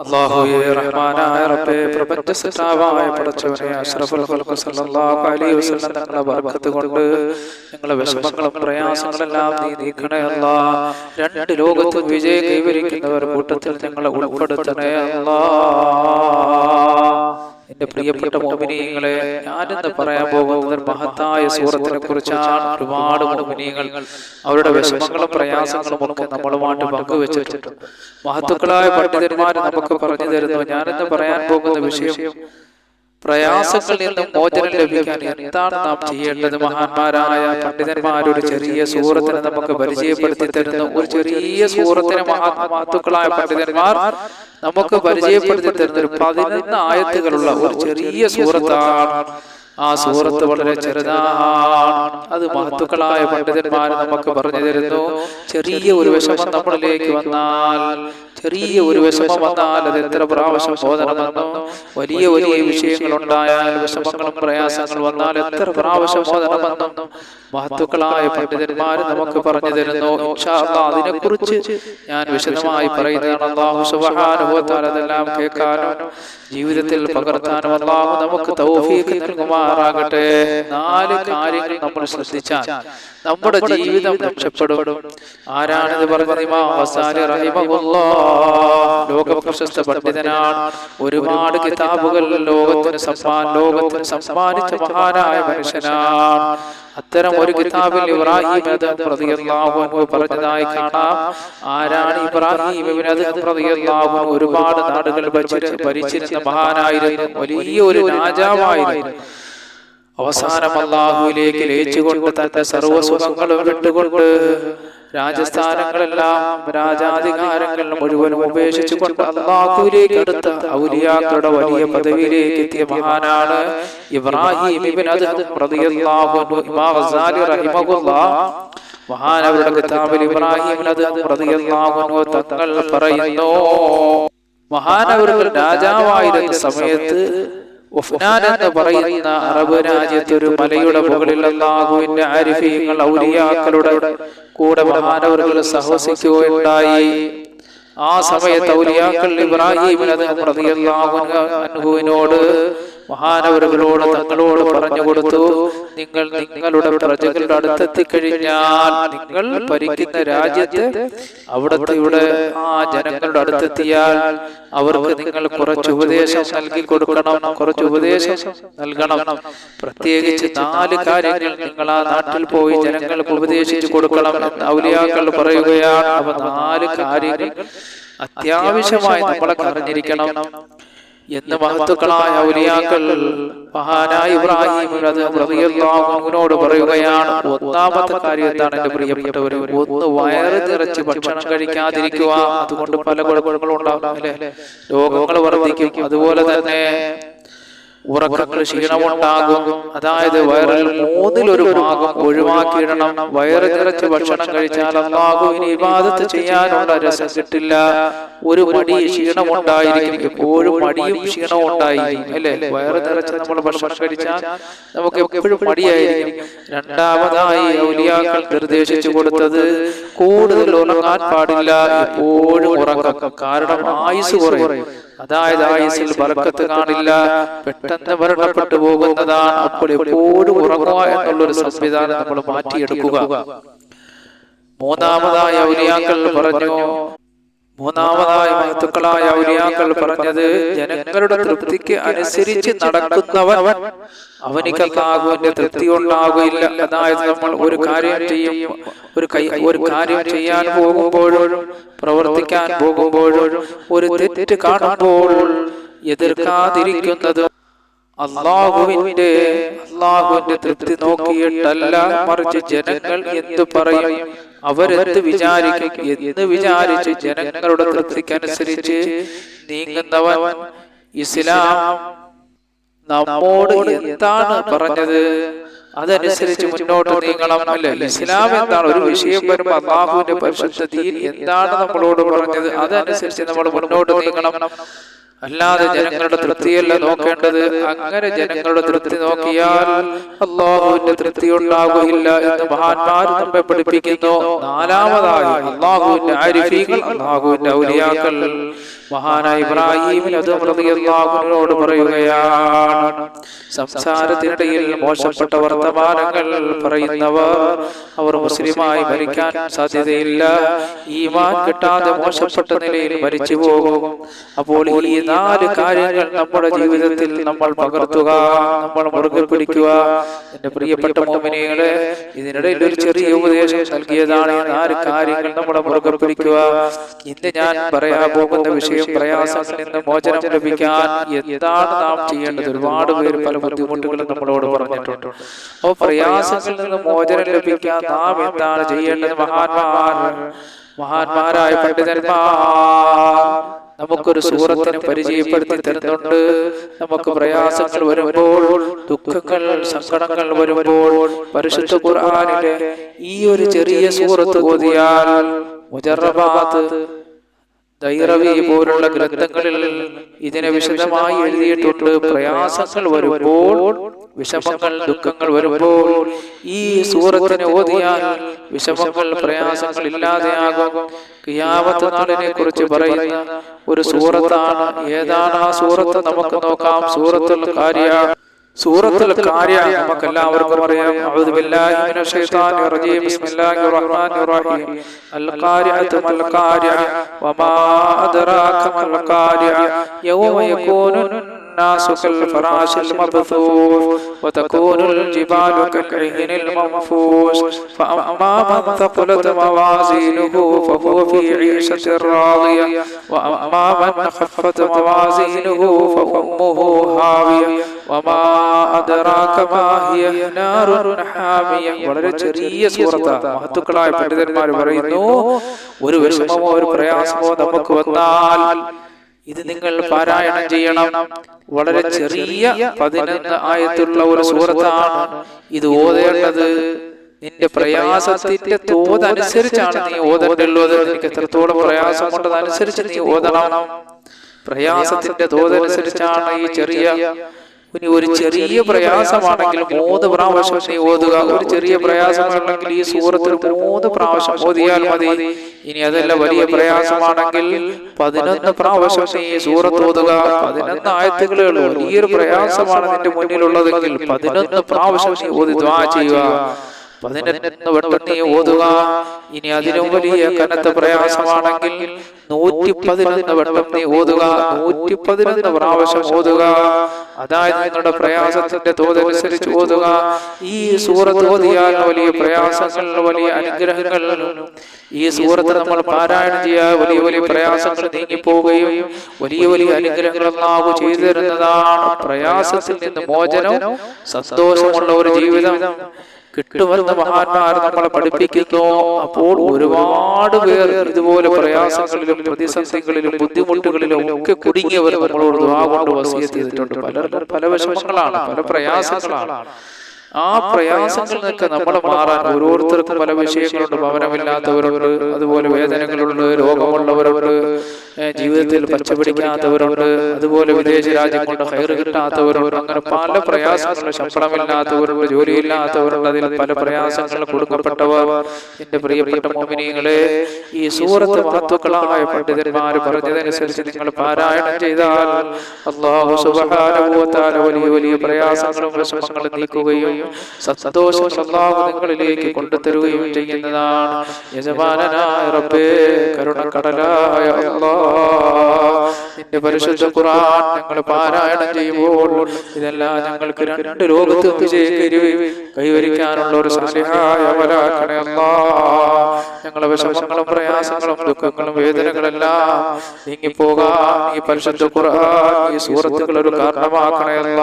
അല്ലാഹുവേ റഹ്മാനായ റബ്ബേ പ്രപഞ്ച സൃഷ്ടാവായ പടച്ചവനെ അഷ്റഫുൽ ഖൽഖ് സല്ലല്ലാഹു അലൈഹി വസല്ലം തങ്ങളുടെ ബർക്കത്ത് കൊണ്ട് ഞങ്ങളെ വിഷമങ്ങളും പ്രയാസങ്ങളെല്ലാം നീ നീക്കണേ അല്ലാ. രണ്ട് ലോകത്തും വിജയം കൈവരിക്കുന്നവർ കൂട്ടത്തിൽ ഞങ്ങളെ ഉൾപ്പെടുത്തണേ അല്ലാ. എന്റെ പ്രിയപ്പെട്ട മോമിനിയങ്ങളെ ഞാനെന്ന് പറയാൻ പോകുന്നത് മഹത്തായ സൂറത്തിനെ കുറിച്ചാണ്. ഒരുപാട് മോമിനിയങ്ങൾ അവരുടെ വിഷമങ്ങളും പ്രയാസങ്ങളും ഒക്കെ നമ്മളുമായിട്ട് പങ്കുവെച്ചിട്ടുണ്ട്. മഹത്തുക്കളായ പണ്ഡിതന്മാർ നമുക്ക് പറഞ്ഞു തരുന്നു. ഞാനെന്ന് പറയാൻ പോകുന്ന വിഷയം പ്രയാസങ്ങളിൽ നിന്നും മോചനം ലഭിക്കാൻ എന്താണ് നാം ചെയ്യേണ്ടത്? മഹാന്മാരായ പണ്ഡിതന്മാരൊരു ചെറിയ സൂറത്തിനെ നമുക്ക് പരിചയപ്പെടുത്തി തരുന്നു ഒരു ചെറിയ സൂറത്തിനെ മഹാത്മാത്തുക്കളായ പണ്ഡിതന്മാർ നമുക്ക് പരിചയപ്പെടുത്തി തരുന്ന ഒരു പതിനൊന്ന് ആയത്തുകളുള്ള ഒരു ചെറിയ സൂറത്താണ്. ആ സൂറത്ത് വളരെ ചെറുതാണ്. അത് മഹത്തുക്കളായ പണ്ഡിതന്മാർ നമുക്ക് പറഞ്ഞു തരുന്നു. ചെറിയ ഒരു വിഷമം നമ്മളിലേക്ക് വന്നാൽ ചെറിയ ഒരു വിഷമം വന്നാൽ അത് എത്ര പ്രാവശ്യം ബോധനമെന്നോ വലിയ വലിയ വിഷയങ്ങൾ ഉണ്ടായാൽ വിഷമങ്ങളും പ്രയാസങ്ങൾ വന്നാൽ എത്ര പ്രാവശ്യം ബോധനമെന്നും മഹത്തുക്കളായ പണ്ഡിതന്മാർ നമുക്ക് പറഞ്ഞു തരുന്നു. അതിനെ കുറിച്ച് ഞാൻ വിശദമായി പറയുന്നതാണ് അള്ളാഹു സുബാനുഭവത്താൽ അതെല്ലാം കേൾക്കാനും ജീവിതത്തിൽ പകർത്താനും അള്ളാഹു നമുക്ക് തൗഫീഖ് നൽകുമാറാകട്ടെ. നാല് കാര്യങ്ങൾ നമ്മൾ ശ്രദ്ധിച്ചാൽ നമ്മുടെ ജീവിതം രക്ഷപ്പെടും. ആരാണിത് പറഞ്ഞത്? ഇമാം റഹിമഹുല്ലാഹ് ലോക പ്രശസ്ത പണ്ഡിതനാണ്. ഒരുപാട് കിതാബുകൾ ലോകത്തിന് സമ്മാൻ ലോകത്തിന് സമ്മാനിച്ച മഹാനായ മനുഷ്യനാണ്. അത്തരം ഒരു കിതാബിൽ ഇബ്രാഹിം പറഞ്ഞതായി കാണാം. ആരാണ് ഇബ്രാഹിം ഒരുപാട് നാടുകൾ ഭരിച്ചിരുന്ന മഹാനായിരുന്നു. വലിയ ഒരു രാജാവായിരുന്നു. അവസാനം അള്ളാഹുവിലേക്ക് ലയിച്ചുകൊണ്ട് തന്റെ സർവസുഖങ്ങളും വിട്ടുകൊണ്ട് രാജസ്ഥാനങ്ങളെല്ലാം രാജാധികാരങ്ങൾ മുഴുവനും ഉപേക്ഷിച്ചുകൊണ്ട് അള്ളാഹുവിലേക്ക് അടുത്ത ഔലിയാക്കളുടെ വലിയ പദവിയിലേക്ക് എത്തിയ മഹാനാണ് ഇബ്രാഹിം മഹാനവരുടെ കിതാബിൽ ഇബ്രാഹിം തങ്ങൾ പറയുന്നു. മഹാനവരുടെ രാജാവായിരുന്ന സമയത്ത് ഉഫ്നാൻ എന്ന് പറയുന്ന അറബ് രാജ്യത്ത് ഒരു മലയുടെ മുകളിൽ അള്ളാഹുവിന്റെ ആരിഫീങ്ങൾ ഔലിയാക്കളുടെ കൂടെ മഹാനവറുകൾ സഹവസിക്കുകയുണ്ടായി ആ സമയത്ത് ഔലിയാക്കൾ ഇബ്രാഹിം അനുഭവിനോട് മഹാനവരുകളോട് തങ്ങളോട് പറഞ്ഞു കൊടുത്തു. നിങ്ങൾ നിങ്ങളുടെ പ്രജകളുടെ അടുത്തെത്തി കഴിഞ്ഞാൽ നിങ്ങൾ ഭരിക്കുന്ന രാജ്യത്ത് അവിടുത്തെ ഇവിടെ ആ ജനങ്ങളുടെ അടുത്തെത്തിയാൽ അവർക്ക് നിങ്ങൾ കുറച്ച് ഉപദേശം നൽകി കൊടുക്കണം കുറച്ച് ഉപദേശം നൽകണം. പ്രത്യേകിച്ച് നാല് കാര്യങ്ങൾ നിങ്ങൾ ആ നാട്ടിൽ പോയി ജനങ്ങൾക്ക് ഉപദേശിച്ചു കൊടുക്കണം എന്ന് ഔലിയാക്കൾ പറയുകയാണ്. അവ നാല് കാര്യങ്ങൾ അത്യാവശ്യമായി നമ്മളെ അറിഞ്ഞിരിക്കണം എന്ന് മഹത്തുക്കളായ ഔലിയാക്കൾ മഹാനായ ഇബ്രാഹിം റളിയല്ലാഹുവിനോട് പറയുകയാണ് ഒന്നാമത്തെ കാര്യം എന്താണ് എന്റെ പ്രിയപ്പെട്ടവർ ഒന്ന് വയറ് നിറച്ച് ഭക്ഷണം കഴിക്കാതിരിക്കുക. അതുകൊണ്ട് പല കുഴപ്പങ്ങളും ഉണ്ടാകും രോഗങ്ങൾ വർദ്ധിക്കും. അതുപോലെ തന്നെ ഉറക്കങ്ങൾ ക്ഷീണമുണ്ടാകും. അതായത് വയറിൽ മൂന്നിലൊരു ഭാഗം ഒഴിവാക്കിയിടണം. വയറ് നിറച്ച് ഭക്ഷണം കഴിച്ചാൽ അള്ളാഹു ഇനി വിവാദത്ത് ചെയ്യാനുള്ള രസം കിട്ടില്ല. ഒരു മടി ക്ഷീണമുണ്ടായിരിക്കും. എപ്പോഴും മടിയും ക്ഷീണവും ഉണ്ടായിരിക്കും. അല്ലെ? വയറ് നിറച്ച് നമ്മൾ ഭക്ഷണം കഴിച്ചാൽ നമുക്ക് എപ്പോഴും മടിയായിരിക്കും. രണ്ടാമതായി ഔലിയാക്കൾ നിർദ്ദേശിച്ചു കൊടുത്തത് കൂടുതൽ ഉറങ്ങാൻ പാടില്ല എപ്പോഴും ഉറക്കം. കാരണം ആയുസ് കുറയും. അതായത് ആയുസിൽ ബർക്കത്ത് കാണില്ല. പെട്ടെന്ന് മരണപ്പെട്ടു പോകുന്നതാണ് അപ്പോൾ എപ്പോഴും ഉറങ്ങുക എന്നുള്ളൊരു സംവിധാനം നമ്മൾ മാറ്റിയെടുക്കുക. മൂന്നാമതായി ഔലിയാക്കൾ പറഞ്ഞു മൂന്നാമതായ മഹത്തുക്കളായ ഔലിയാക്കൾ പറഞ്ഞത് ജനങ്ങളുടെ തൃപ്തിക്ക് അനുസരിച്ച് നടക്കുന്നവൻ അവനിക്ക് തൃപ്തി ഉണ്ടാകുകയില്ല അതായത് നമ്മൾ ഒരു കാര്യം ചെയ്യും ഒരു കൈ ഒരു കാര്യം ചെയ്യാൻ പോകുമ്പോഴും പ്രവർത്തിക്കാൻ പോകുമ്പോഴും ഒരു തെറ്റ് കാണുമ്പോൾ എതിർക്കാതിരിക്കുന്നത് അള്ളാഹുവിന്റെ അള്ളാഹുവിന്റെ തൃപ്തി നോക്കിയിട്ടല്ല മറിച്ച് ജനങ്ങൾ എന്തു പറയും? അവരെന്ത് വിചാരിക്കും എന്ന് വിചാരിച്ച് ജനങ്ങളുടെ തൃപ്തിക്കനുസരിച്ച് നീങ്ങുന്നവൻ ഇസ്ലാം നമ്മോട് എന്താണ് പറഞ്ഞത്? അതനുസരിച്ച് മുന്നോട്ട് നീങ്ങണം അല്ലെ? ഇസ്ലാം എന്താണ്? ഒരു വിഷയം വരുമ്പോൾ അള്ളാഹുവിന്റെ പരിശുദ്ധ എന്താണ് നമ്മളോട് പറഞ്ഞത്? അതനുസരിച്ച് നമ്മൾ മുന്നോട്ട് നീങ്ങണം. അല്ലാതെ ജനങ്ങളുടെ തൃപ്തിയല്ല നോക്കേണ്ടത്. അങ്ങനെ ജനങ്ങളുടെ തൃപ്തി നോക്കിയാൽ അള്ളാഹുവിന്റെ തൃപ്തി ഉണ്ടാകുകയില്ല എന്ന് മഹാന്മാർ നമ്മെ പഠിപ്പിക്കുന്നു. നാലാമതായി അള്ളാഹുവിന്റെ ആരിഫീകൾ അള്ളാഹുവിന്റെ ഔലിയാക്കൾ. മഹാനായ ഇബ്രാഹിമിന് അത് റളിയല്ലാഹുവിനോട് പറയുകയാണ്. സംസാരത്തിനിടയിൽ മോശപ്പെട്ട വർത്തമാനങ്ങൾ പറയുന്നവർ അവർ മുസ്ലിമായി മരിക്കാൻ സാധ്യതയില്ല. ഈമാൻ കിട്ടാതെ മോശപ്പെട്ട നിലയിൽ മരിച്ചു പോകും. അപ്പോൾ ഈ നാല് കാര്യങ്ങൾ നമ്മുടെ ജീവിതത്തിൽ നമ്മൾ പകർത്തുക നമ്മൾ മുറുകെ പിടിക്കുക. എന്റെ പ്രിയപ്പെട്ട മോമിനികളെ ഇതിനിടയിൽ ഒരു ചെറിയ ഉപദേശം നൽകിയതാണ് നാല് കാര്യങ്ങൾ നമ്മുടെ മുറുകെ പിടിക്കുക. ഇന്ന് ഞാൻ പറയാൻ പോകുന്ന വിഷയം പ്രയാസങ്ങളിൽ നിന്ന് മോചനം ലഭിക്കാൻ എന്താണ് നാം ചെയ്യേണ്ടത്? ഒരുപാട് പേര് പല ബുദ്ധിമുട്ടുകളും നമ്മളോട് പറഞ്ഞിട്ടുണ്ട്. അപ്പോൾ പ്രയാസങ്ങളിൽ നിന്ന് മോചനം ലഭിക്കാൻ നാം എന്താണ് ചെയ്യേണ്ടത്? മഹാന്മാർ മഹാന്മാരായ പണ്ഡിതന്മാർ നമുക്കൊരു സൂറത്തിനെ പരിചയപ്പെടുത്തി തരുന്നുണ്ട്. നമുക്ക് പ്രയാസങ്ങൾ വരുമ്പോൾ ദുഃഖങ്ങൾ സങ്കടങ്ങൾ വരുമ്പോൾ പരിശുദ്ധ ഖുർആാനിലെ ഈ ഒരു ചെറിയ സൂറത്ത് ഓതിയാൽ മുജറബാത്ത് ദൈറവി പോലുള്ള ഗ്രന്ഥങ്ങളിൽ ഇതിനെ വിശദമായി എഴുതിയിട്ടുണ്ട്. പ്രയാസങ്ങൾ വരുമ്പോൾ വിഷമങ്ങൾ ദുഃഖങ്ങൾ വരുമ്പോൾ ഈ സൂറത്തിനെ ഓതിയാൽ വിഷമങ്ങൾ പ്രയാസങ്ങൾ ഇല്ലാതെയാകും. കിയാമത്ത് നാളിനെ കുറിച്ച് പറയുന്ന ഒരു സൂറത്താണ്. ഏതാണ് ആ സൂറത്ത്? നമുക്ക് നോക്കാം. സൂറത്തുൽ കാര്യ. സൂറത്തുൽ കാര്യ നമുക്ക് എല്ലാവർക്കും അറിയാം. അഊദു ബില്ലാഹി മിനശ് ശൈത്താനിർ റജീം. ബിസ്മില്ലാഹിർ റഹ്മാനിർ റഹീം. അൽ ഖാരിഅതു മൽ ഖാരിഅ വമാ അദ്റാക മൽ ഖാരിഅ യൗമ യകൂനു الناس كالفراش المبثوث وتكون الجبال كالعهن المنفوش فأما من ثقلت موازينه فهو في عيشة راضية وأما من خفت موازينه فأمه هاوية وما أدراك ما هي نار حامية വളരെ ചെറിയ സൂറത്ത് മഹത്തുക്കളായ പണ്ഡിതന്മാർ പറയുന്നു ഒരു വിഷമമോ ഒരു പ്രയാസമോ നമുക്ക് വന്നാൽ ഇത് നിങ്ങൾ പാരായണം ചെയ്യണം. വളരെ ചെറിയ പതിനൊന്ന് ആയത്തുള്ള ഒരു സുഹൃത്താണ് ഇത് ഓതേണ്ടത്. നിന്റെ പ്രയാസത്തിന്റെ തോതനുസരിച്ചാണ് നീ ഓതേണ്ടത്. നിനക്ക് എത്രത്തോളം പ്രയാസം കൊണ്ടതനുസരിച്ച് നീ ഓതണം. പ്രയാസത്തിന്റെ തോതനുസരിച്ചാണ് ഈ ചെറിയ ഇനി ഒരു ചെറിയ പ്രയാസമാണെങ്കിൽ മൂന്ന് പ്രാവശ്യം നീ ഓതുക. ഒരു ചെറിയ പ്രയാസമാണെങ്കിൽ ഈ സൂറത്തിൽ മൂന്ന് പ്രാവശ്യം ഓതിയാൽ മതി. ഇനി അതല്ല വലിയ പ്രയാസമാണെങ്കിൽ പതിനൊന്ന് പ്രാവശ്യം നീ ഈ സൂറത്ത് ഓതുക. പതിനൊന്ന് ആയത്തുകളേ ഉള്ളൂ. വലിയൊരു പ്രയാസമാണ് നിന്റെ മുന്നിലുള്ളതെങ്കിൽ പതിനൊന്ന് പ്രാവശ്യം നീ ഓതി ദ്വാ ചെയ്യുക. പതിനൊന്ന് വട്ടം നീ ഓതുക. ഇനി അതിലും വലിയ കനത്ത പ്രയാസമാണെങ്കിൽ നൂറ്റി പതിനൊന്ന് വട്ടം നീ ഓതുക. നൂറ്റി പതിനൊന്ന് പ്രാവശ്യം ഓതുക. അതായത് നിങ്ങളുടെ പ്രയാസത്തിന്റെ തോതനുസരിച്ച് ഓതുക. ഈ സൂറത്ത് ഓതിയാൽ വലിയ പ്രയാസങ്ങൾ വലിയ അനുഗ്രഹങ്ങൾ ഈ സൂറത്ത് നമ്മൾ പാരായണം ചെയ്യാൻ വലിയ വലിയ പ്രയാസങ്ങൾ നീങ്ങിപ്പോവുകയും വലിയ വലിയ അനുഗ്രഹങ്ങൾ അല്ലാഹു ചെയ്തു തരുന്നതാണ് പ്രയാസത്തിൽ നിന്ന് മോചനം സന്തോഷമുള്ള ഒരു ജീവിതം. കിട്ടുമെന്ന് മഹാന്മാർ നമ്മളെ പഠിപ്പിക്കുന്നു. അപ്പോൾ ഒരുപാട് പേർ ഇതുപോലെ പ്രയാസങ്ങളിലും പ്രതിസന്ധികളിലും ബുദ്ധിമുട്ടുകളിലും ഒക്കെ കുടുങ്ങിയവർ നമ്മളോട് കൊണ്ട് വസിയത്ത് ചെയ്തിട്ടുണ്ട്. പലർക്കും പല വിഷമങ്ങളാണ് പല പ്രയാസങ്ങളാണ്. ആ പ്രയാസങ്ങളിൽ നിന്നൊക്കെ നമ്മൾ മാറാൻ ഓരോരുത്തർക്കും പല വിഷയങ്ങളുണ്ട്. ഭവനമില്ലാത്തവരുണ്ട്. അതുപോലെ വേദനകളുണ്ട്. രോഗമുള്ളവരുണ്ട്. ജീവിതത്തിൽ പച്ചപിടിക്കാത്തവരുണ്ട്. അതുപോലെ വിദേശ രാജ്യം കൊണ്ട് ഹയർ കിട്ടാത്തവരുണ്ട്. അങ്ങനെ പല പ്രയാസങ്ങളും ശമ്പളമില്ലാത്തവരുണ്ട്. ജോലിയില്ലാത്തവരുണ്ട്. അതിൽ പല പ്രയാസങ്ങൾ കൊടുക്കപ്പെട്ടവർ. എന്റെ പ്രിയപ്പെട്ട മോമിനികളെ ഈ സൂറത്ത് മഹത്വക്കളായ പണ്ഡിതന്മാർ പറഞ്ഞതനുസരിച്ച് നിങ്ങൾ പാരായണം ചെയ്താൽ അള്ളാഹു തആല വലിയ വലിയ പ്രയാസങ്ങളും വിഷമങ്ങളും നീക്കുകയും സന്തോഷം അള്ളാഹു നിങ്ങളിലേക്ക് കൊണ്ടുതരുകയും ചെയ്യുന്നതാണ്. യജമാനനായ റബ്ബേ കരുണക്കടലായ നിന്റെ പരിശുദ്ധ ഖുർആൻ ഞങ്ങൾ പാരായണം ചെയ്യുമ്പോൾ ഇതെല്ലാം ഞങ്ങൾക്ക് രണ്ട് ലോകത്തും വിജയം കൈവരി- കൈവരിക്കാനുള്ള ഒരു സാലിഹായ വലാക്കണേ അല്ലാഹ് ഞങ്ങളെ വിഷമങ്ങളും പ്രയാസങ്ങളും ദുഃഖങ്ങളും വേദനകളെല്ലാം നീങ്ങിപ്പോകാൻ ഈ പരിശുദ്ധ ഖുർആൻ ഈ സൂറത്തുകൾ ഒരു കാരണമാക്കണയല്ല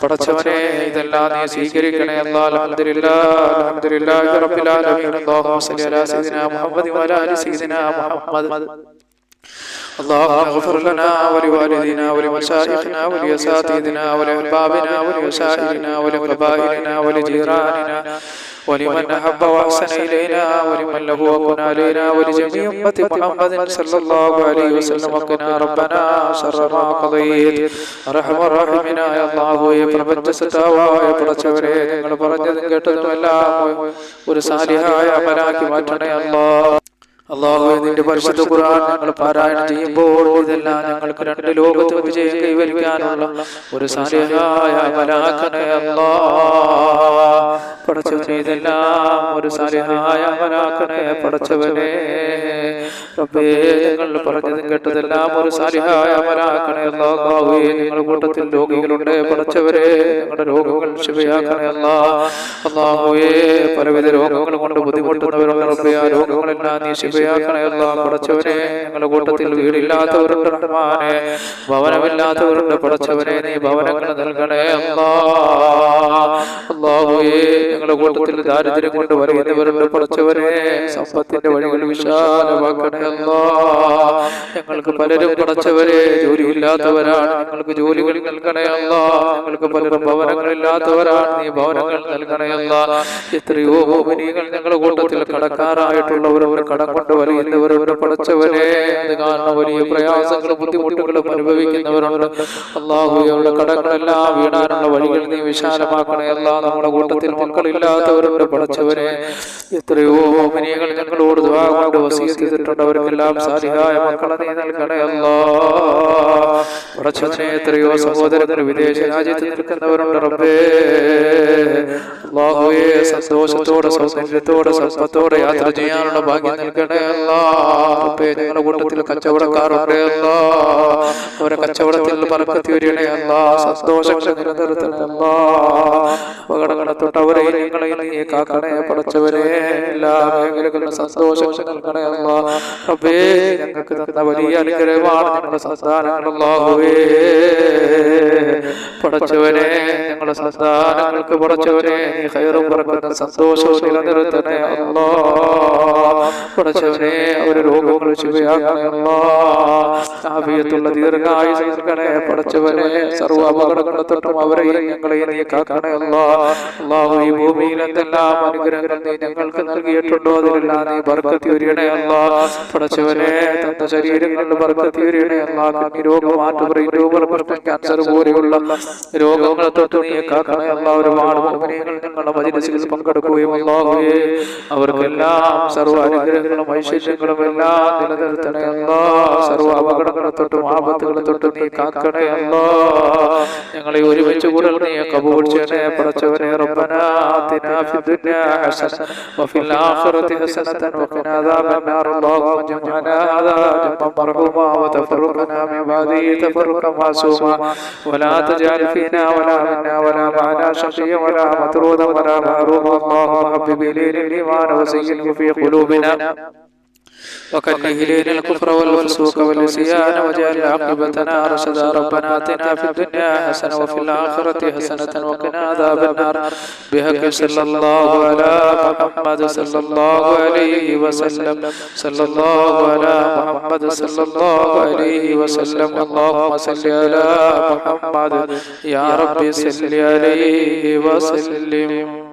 പടച്ചവനെ ഇതെല്ലാം നീ സ്വീകരിക്കണേ അൽഹംദുലില്ലാഹ് അൽഹംദുലില്ലാഹി റബ്ബിൽ ആലമീൻ അല്ലാഹുമ്മ സ്വല്ലി അലാ സയ്യിദിനാ മുഹമ്മദ് വഅലാ ആലി സയ്യിദിനാ മുഹമ്മദ് اللهم اغفر لنا ولوالدينا ولمشايخنا ولأساتذتنا ولأحبابنا ولوسائلنا ولقبائلنا ولجيراننا ولمن أحب وأحسن إلينا ولمن له وكن علينا ولجميع أمة محمد صلى الله عليه وسلم وقنا ربنا شر ما قضيت رحم الراحمين يا الله يا പ്രപഞ്ച സത്താവായ പടച്ചവരെ നിങ്ങൾ പറഞ്ഞതും കേട്ടതുമെല്ലാം ഒരു സാലിഹായ അമലാക്കി മാറ്റണേ അല്ലാ അള്ളാഹുവെ നിന്റെ പരിശുദ്ധ ഖുർആൻ ഞങ്ങൾ പാരായണം ചെയ്യുമ്പോൾ ഇതെല്ലാം ഞങ്ങൾക്ക് രണ്ട് ലോകത്ത് വിജയം കൈവരിക്കാനുള്ള ഒരു അല്ലാ പടച്ചവനെ ഇതെല്ലാം ഒരു മലാഖനെ പടച്ചവനെ? ഞങ്ങൾ പറഞ്ഞതും കേട്ടതെല്ലാം ഒരു സാലിഹായ അല്ലാഹുവേ നിങ്ങളുടെ കൂട്ടത്തിൽ രോഗികളുണ്ട് പടച്ചവരെ ഞങ്ങളുടെ രോഗങ്ങൾ ശിവയാക്കണേ അല്ലാ അല്ലാഹുവേ പലവിധ രോഗങ്ങൾ കൊണ്ട് ബുദ്ധിമുട്ടുന്നവരുണ്ട് റബ്ബേ ആ രോഗങ്ങളെല്ലാം നീ ശിവയാക്കണേ അല്ലാ പടച്ചവരെ ഞങ്ങളുടെ കൂട്ടത്തിൽ വീടില്ലാത്തവരുണ്ട് റഹ്മാനെ ഭവനമില്ലാത്തവരുണ്ട് പടച്ചവരെ നീ ഭവനങ്ങൾ നൽകണേ അല്ലാ അല്ലാഹുവേ ഞങ്ങളുടെ കൂട്ടത്തിൽ ദാരിദ്ര്യം കൊണ്ട് വരുന്നവരുണ്ട് പടച്ചവരെ സമ്പത്തിന്റെ വഴികൾ വിശാലമാക്കണേ അല്ലാ ഞങ്ങൾക്ക് പലരും പടച്ചവരെ ജോലിയില്ലാത്തവരാണ്. ഞങ്ങൾക്ക് ജോലികൾ നൽകണയല്ല ഞങ്ങൾക്ക് പലരും ഭവനങ്ങളില്ലാത്തവരാണ്. നീ ഭവനങ്ങൾ നൽകണയല്ല എത്രയോ ഭൂമിനികൾ ഞങ്ങളുടെ കൂട്ടത്തിൽ കടക്കാരായിട്ടുള്ളവരവർ കടം കൊണ്ട് അവർ പടച്ചവരെ അത് കാരണം വലിയ പ്രയാസങ്ങളും ബുദ്ധിമുട്ടുകളും അനുഭവിക്കുന്നവരുണ്ട്. അള്ളാഹു അവരുടെ കടങ്ങളെല്ലാം വീടാനുള്ള വഴികൾ നീ വിശാലമാക്കണയല്ല നമ്മുടെ കൂട്ടത്തിൽ മക്കളില്ലാത്തവരുടെ പടച്ചവരെ എത്രയോ ഭൂമിനികൾ ഞങ്ങളോട് കൊണ്ട് വസീയത്ത് ചെയ്തിട്ടുണ്ട് അവർക്കെല്ലാം സാലിഹായ മക്കളെ നീ നൽകണേ എത്രയോ സഹോദരങ്ങൾ വിദേശ രാജ്യത്ത് നിൽക്കുന്നവരുണ്ട് റബ്ബേ. സന്തോഷത്തോടെ സൗന്ദര്യത്തോടെ സമ്പത്തോടെ യാത്ര ചെയ്യാനുള്ള ഭാഗ്യം നൽകണേ അല്ലാ. കൂട്ടത്തിൽ കച്ചവടക്കാരുണ്ട് അവരെ കച്ചവടത്തിൽ പറക്കത്തി വരണേ അല്ലാ. സന്തോഷങ്ങൾ നിലനിർത്തണേ അല്ലാ. അപകടങ്ങളെ തൊട്ടവരെ നീ കാക്കണേ പടച്ചവരെ എല്ലാ മേഖലകളിലും സന്തോഷങ്ങൾ നൽകണേ അല്ലാ. റബ്ബേ ഞങ്ങൾക്ക് തന്ന വലിയ അനുഗ്രഹമാണ് ഞങ്ങളുടെ സന്താനങ്ങൾ. അല്ലാഹുവേ പടച്ചവനെ ഞങ്ങളുടെ സന്താനങ്ങൾക്ക് പടച്ചവനെ ഹൈറും പറക്കുന്ന സന്തോഷവും നിലനിർത്തണേ അല്ലോ പടച്ചവനെ അവരെ രോഗങ്ങൾ ശിവയാക്കണേ അല്ലാ ആഫിയത്തുള്ള ദീർഘായുസ് നൽകണേ പടച്ചവനെ സർവ അപകടങ്ങളെ തൊട്ടും അവരെയും ഞങ്ങളെയും നീ കാക്കണേ അല്ലാ ഈ ഭൂമിയിൽ എന്തെല്ലാം അനുഗ്രഹങ്ങൾ നീ ഞങ്ങൾക്ക് നൽകിയിട്ടുണ്ടോ? അതിലെല്ലാം നീ ബർക്കത്തി ഒരുകണേ അല്ലാ പടച്ചവനെ രോഗങ്ങളെ എല്ലാം ഞങ്ങളെ ഒരുമിച്ച് പടച്ചവനെ റബ്ബന اللهم اجعلنا هذا جنبا مرحوما وتفرقنا من بعده تفرقا معصوما ولا تجعل فينا ولا منا ولا معنا شقيا ولا مطرودا ولا محروما اللهم حبب الينا الايمان وزينه في قلوبنا وكره إلينا الكفر والفسوق والعصيان واجعل عاقبتنا رشدا. ربنا آتنا في الدنيا حسنة وفي الآخرة حسنة وقنا عذاب النار. بحق صلى الله على محمد صلى الله عليه وسلم. صلى الله على محمد صلى الله عليه وسلم. اللهم صل على محمد. يا رب صل عليه وسلم.